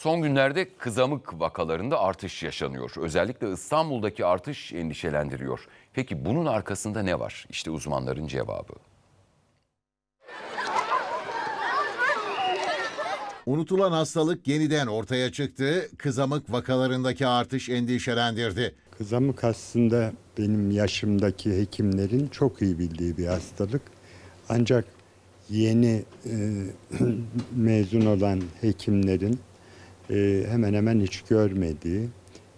Son günlerde kızamık vakalarında artış yaşanıyor. Özellikle İstanbul'daki artış endişelendiriyor. Peki bunun arkasında ne var? İşte uzmanların cevabı. Unutulan hastalık yeniden ortaya çıktı. Kızamık vakalarındaki artış endişelendirdi. Kızamık aslında benim yaşımdaki hekimlerin çok iyi bildiği bir hastalık. Ancak yeni e, mezun olan hekimlerin e, hemen hemen hiç görmediği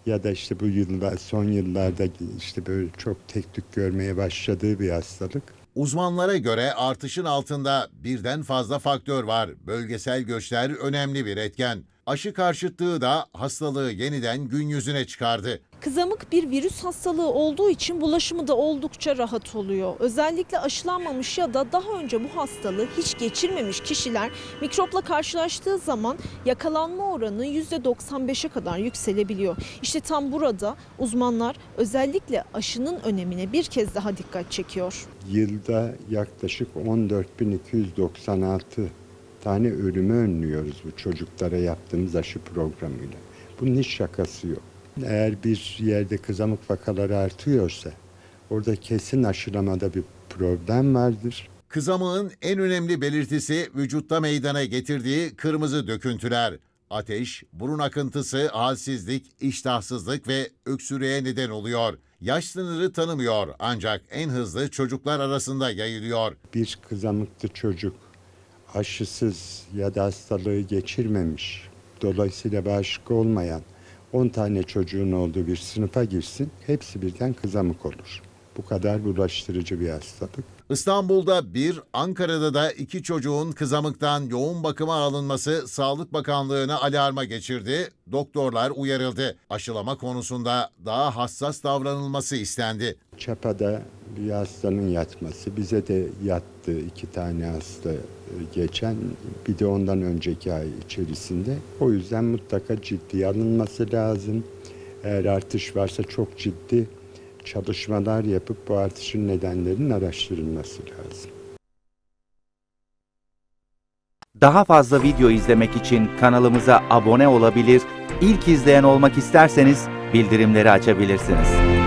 ya da işte bu yıllar son yıllarda işte böyle çok tek tük görmeye başladığı bir hastalık. Uzmanlara göre artışın altında birden fazla faktör var. Bölgesel göçler önemli bir etken. Aşı karşıtlığı da hastalığı yeniden gün yüzüne çıkardı. Kızamık bir virüs hastalığı olduğu için bulaşımı da oldukça rahat oluyor. Özellikle aşılanmamış ya da daha önce bu hastalığı hiç geçirmemiş kişiler mikropla karşılaştığı zaman yakalanma oranı %95'e kadar yükselebiliyor. İşte tam burada uzmanlar özellikle aşının önemine bir kez daha dikkat çekiyor. Yılda yaklaşık 14.296 tane ölümü önlüyoruz bu çocuklara yaptığımız aşı programıyla. Bunun hiç şakası yok. Eğer bir yerde kızamık vakaları artıyorsa orada kesin aşılamada bir problem vardır. Kızamığın en önemli belirtisi vücutta meydana getirdiği kırmızı döküntüler. Ateş, burun akıntısı, halsizlik, iştahsızlık ve öksürüğe neden oluyor. Yaş sınırı tanımıyor ancak en hızlı çocuklar arasında yayılıyor. Bir kızamıklı çocuk aşısız ya da hastalığı geçirmemiş, dolayısıyla bağışık olmayan 10 tane çocuğun olduğu bir sınıfa girsin, hepsi birden kızamık olur. Bu kadar bulaştırıcı bir hastalık. İstanbul'da bir, Ankara'da da iki çocuğun kızamıktan yoğun bakıma alınması Sağlık Bakanlığı'nı alarma geçirdi. Doktorlar uyarıldı. Aşılama konusunda daha hassas davranılması istendi. Çapa'da bir hastanın yatması, bize de yattı iki tane hasta geçen, bir de ondan önceki ay içerisinde. O yüzden mutlaka ciddiye alınması lazım. Eğer artış varsa çok ciddi çalışmalar yapıp bu artışın nedenlerinin araştırılması lazım. Daha fazla video izlemek için kanalımıza abone olabilir, ilk izleyen olmak isterseniz bildirimleri açabilirsiniz.